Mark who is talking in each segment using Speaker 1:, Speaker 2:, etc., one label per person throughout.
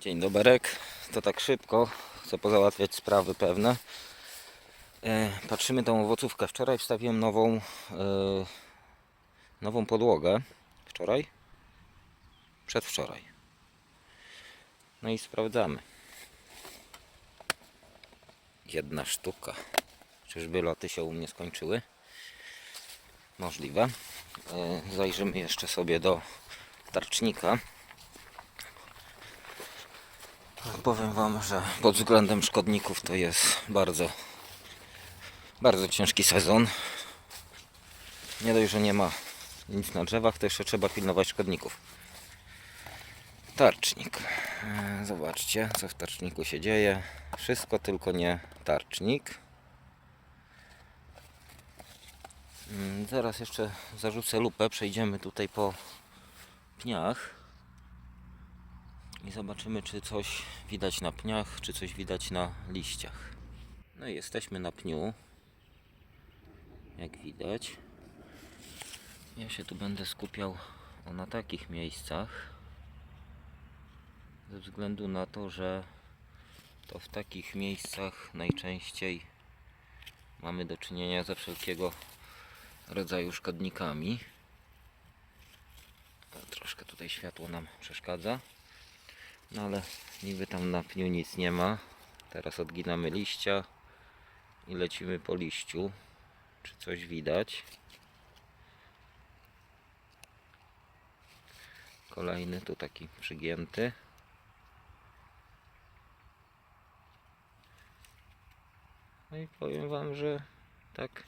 Speaker 1: Dzień doberek. To tak szybko. Chcę pozałatwiać sprawy pewne. E, patrzymy tą owocówkę. Wczoraj wstawiłem nową e, nową podłogę. Wczoraj? Przedwczoraj. No i sprawdzamy. Jedna sztuka. Czyżby loty się u mnie skończyły? Możliwe. E, zajrzymy jeszcze sobie do tarcznika. Powiem Wam, że pod względem szkodników to jest bardzo, bardzo ciężki sezon. Nie dość, że nie ma nic na drzewach, to jeszcze trzeba pilnować szkodników. Tarcznik. E, Zobaczcie, co w tarczniku się dzieje. Wszystko tylko nie tarcznik. Mm, Zaraz jeszcze zarzucę lupę, przejdziemy tutaj po pniach i zobaczymy, czy coś widać na pniach, czy coś widać na liściach. No i jesteśmy na pniu. Jak widać. Ja się tu będę skupiał na takich miejscach. Ze względu na to, że to w takich miejscach najczęściej mamy do czynienia ze wszelkiego rodzaju szkodnikami. Troszkę tutaj światło nam przeszkadza. No ale niby tam na pniu nic nie ma. Teraz odginamy liścia i lecimy po liściu. Czy coś widać? Kolejny tu taki przygięty. No i powiem Wam, że tak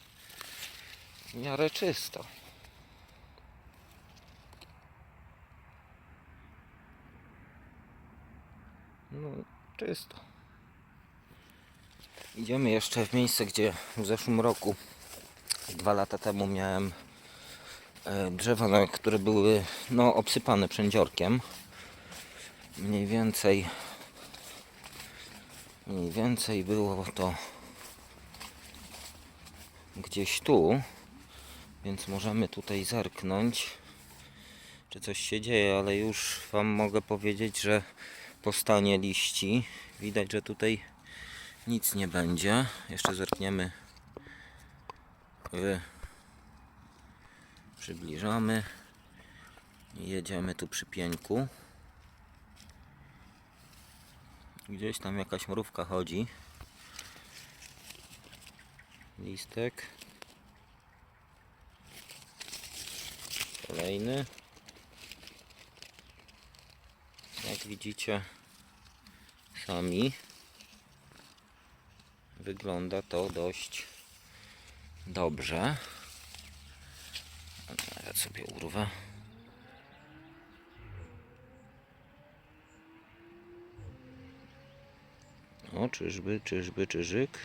Speaker 1: w miarę czysto. No, czysto. Idziemy jeszcze w miejsce, gdzie w zeszłym roku, dwa lata temu miałem e, drzewa, które były no, obsypane przędziorkiem. Mniej więcej mniej więcej było to gdzieś tu, więc możemy tutaj zerknąć, czy coś się dzieje, ale już Wam mogę powiedzieć, że po stanie liści widać, że tutaj nic nie będzie. Jeszcze zerkniemy. Y, Przybliżamy. Jedziemy tu przy pieńku. Gdzieś tam jakaś mrówka chodzi. Listek. Kolejny. Jak widzicie sami wygląda to dość dobrze. Ja sobie urwę. O, czyżby, czyżby, czyżyk?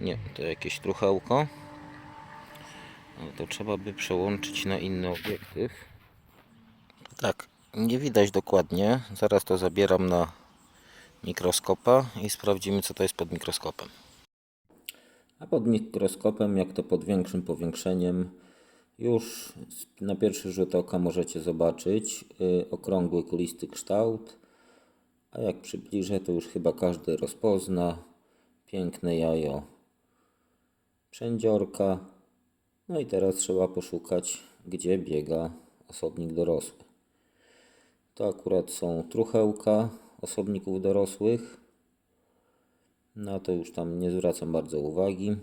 Speaker 1: Nie, to jakieś truchełko. Ale to trzeba by przełączyć na inny obiektyw. Tak, nie widać dokładnie. Zaraz to zabieram na mikroskopa i sprawdzimy, co to jest pod mikroskopem. A pod mikroskopem, jak to pod większym powiększeniem, już na pierwszy rzut oka możecie zobaczyć y, okrągły, kulisty kształt. A jak przybliżę, to już chyba każdy rozpozna. Piękne jajo przędziorka. No i teraz trzeba poszukać, gdzie biega osobnik dorosły. To akurat są truchełka osobników dorosłych. Na to już tam nie zwracam bardzo uwagi.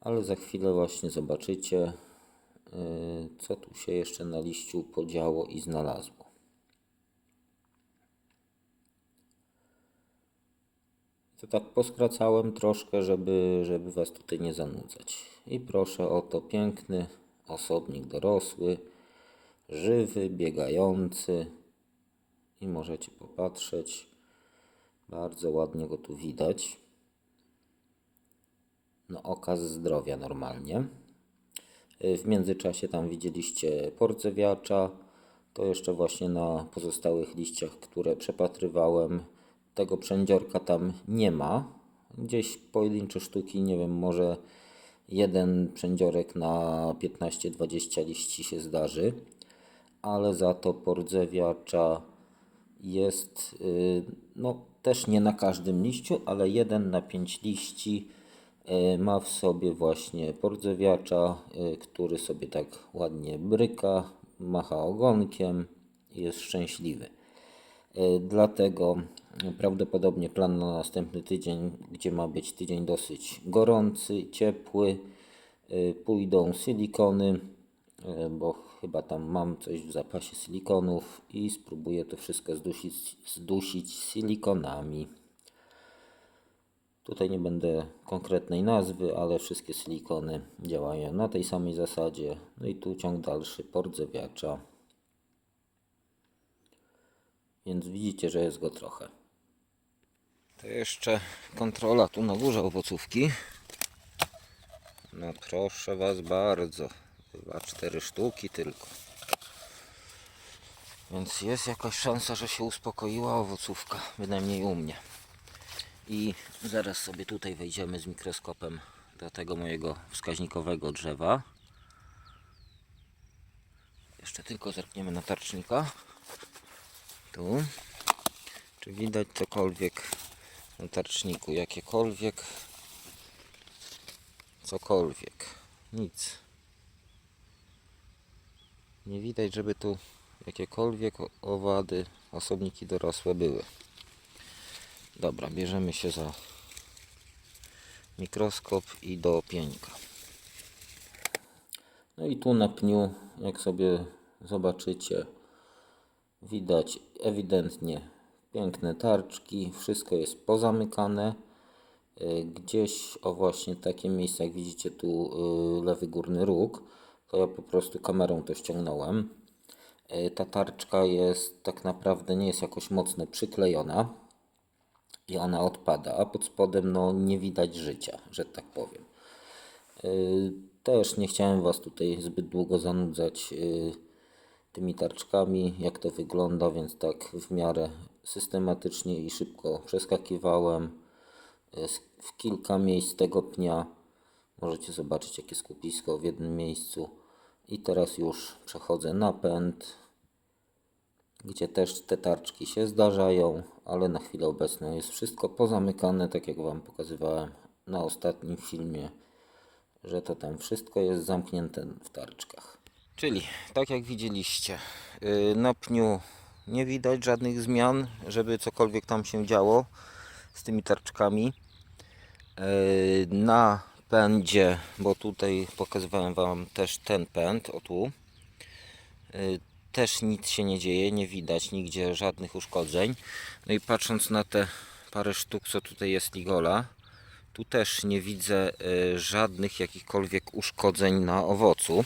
Speaker 1: Ale za chwilę właśnie zobaczycie, yy, co tu się jeszcze na liściu podziało i znalazło. To tak poskracałem troszkę, żeby, żeby Was tutaj nie zanudzać. I proszę o to piękny osobnik dorosły, żywy, biegający. I możecie popatrzeć. Bardzo ładnie go tu widać. No okaz zdrowia normalnie. W międzyczasie tam widzieliście porcewiacza. To jeszcze właśnie na pozostałych liściach, które przepatrywałem, tego przędziorka tam nie ma. Gdzieś pojedyncze sztuki, nie wiem, może jeden przędziorek na 15-20 liści się zdarzy, ale za to pordzewiacza jest y, no, też nie na każdym liściu, ale jeden na pięć liści y, ma w sobie właśnie pordzewiacza, y, który sobie tak ładnie bryka, macha ogonkiem i jest szczęśliwy. Dlatego prawdopodobnie plan na następny tydzień, gdzie ma być tydzień dosyć gorący, ciepły, pójdą silikony, bo chyba tam mam coś w zapasie silikonów i spróbuję to wszystko zdusić, zdusić silikonami. Tutaj nie będę konkretnej nazwy, ale wszystkie silikony działają na tej samej zasadzie. No i tu ciąg dalszy pordzewiacza. Więc widzicie, że jest go trochę. To jeszcze kontrola tu na górze owocówki. No proszę Was bardzo. Chyba cztery sztuki tylko. Więc jest jakaś szansa, że się uspokoiła owocówka. Bynajmniej u mnie. I zaraz sobie tutaj wejdziemy z mikroskopem do tego mojego wskaźnikowego drzewa. Jeszcze tylko zerkniemy na tarcznika. Tu. Czy widać cokolwiek na tarczniku? Jakiekolwiek? Cokolwiek. Nic. Nie widać, żeby tu jakiekolwiek owady, osobniki dorosłe były. Dobra, bierzemy się za mikroskop i do pieńka. No i tu na pniu, jak sobie zobaczycie, widać ewidentnie piękne tarczki, wszystko jest pozamykane. Y, Gdzieś o właśnie takie miejsce, jak widzicie tu y, lewy górny róg, to ja po prostu kamerą to ściągnąłem. Y, Ta tarczka jest tak naprawdę nie jest jakoś mocno przyklejona i ona odpada, a pod spodem no nie widać życia, że tak powiem. Yy, Też nie chciałem Was tutaj zbyt długo zanudzać yy, tymi tarczkami, jak to wygląda, więc tak w miarę systematycznie i szybko przeskakiwałem w kilka miejsc tego pnia. Możecie zobaczyć jakie skupisko w jednym miejscu. I teraz już przechodzę na pęd, gdzie też te tarczki się zdarzają, ale na chwilę obecną jest wszystko pozamykane, tak jak Wam pokazywałem na ostatnim filmie, że to tam wszystko jest zamknięte w tarczkach. Czyli, tak jak widzieliście, yy, na pniu nie widać żadnych zmian, żeby cokolwiek tam się działo z tymi tarczkami. Yy, Na pędzie, bo tutaj pokazywałem Wam też ten pęd, o tu, Y, też nic się nie dzieje, nie widać nigdzie żadnych uszkodzeń. No i patrząc na te parę sztuk, co tutaj jest ligola, tu też nie widzę y, żadnych jakichkolwiek uszkodzeń na owocu.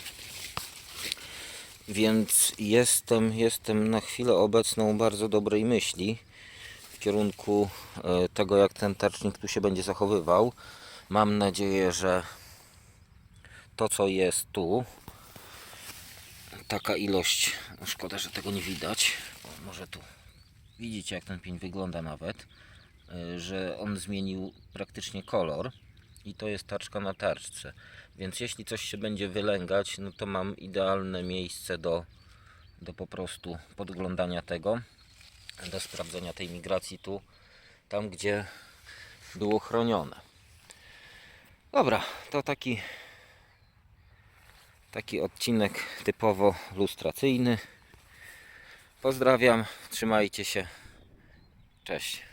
Speaker 1: Więc jestem, jestem na chwilę obecną bardzo dobrej myśli w kierunku y, tego, jak ten tarcznik tu się będzie zachowywał. Mam nadzieję, że to, co jest tu, taka ilość, szkoda, że tego nie widać, o, może tu widzicie jak ten pień wygląda nawet, y, że on zmienił praktycznie kolor i to jest tarczka na tarczce, więc jeśli coś się będzie wylęgać, no to mam idealne miejsce do, do po prostu podglądania tego, do sprawdzenia tej migracji tu, tam gdzie było chronione. Dobra, to taki Taki odcinek typowo lustracyjny. Pozdrawiam, trzymajcie się. Cześć.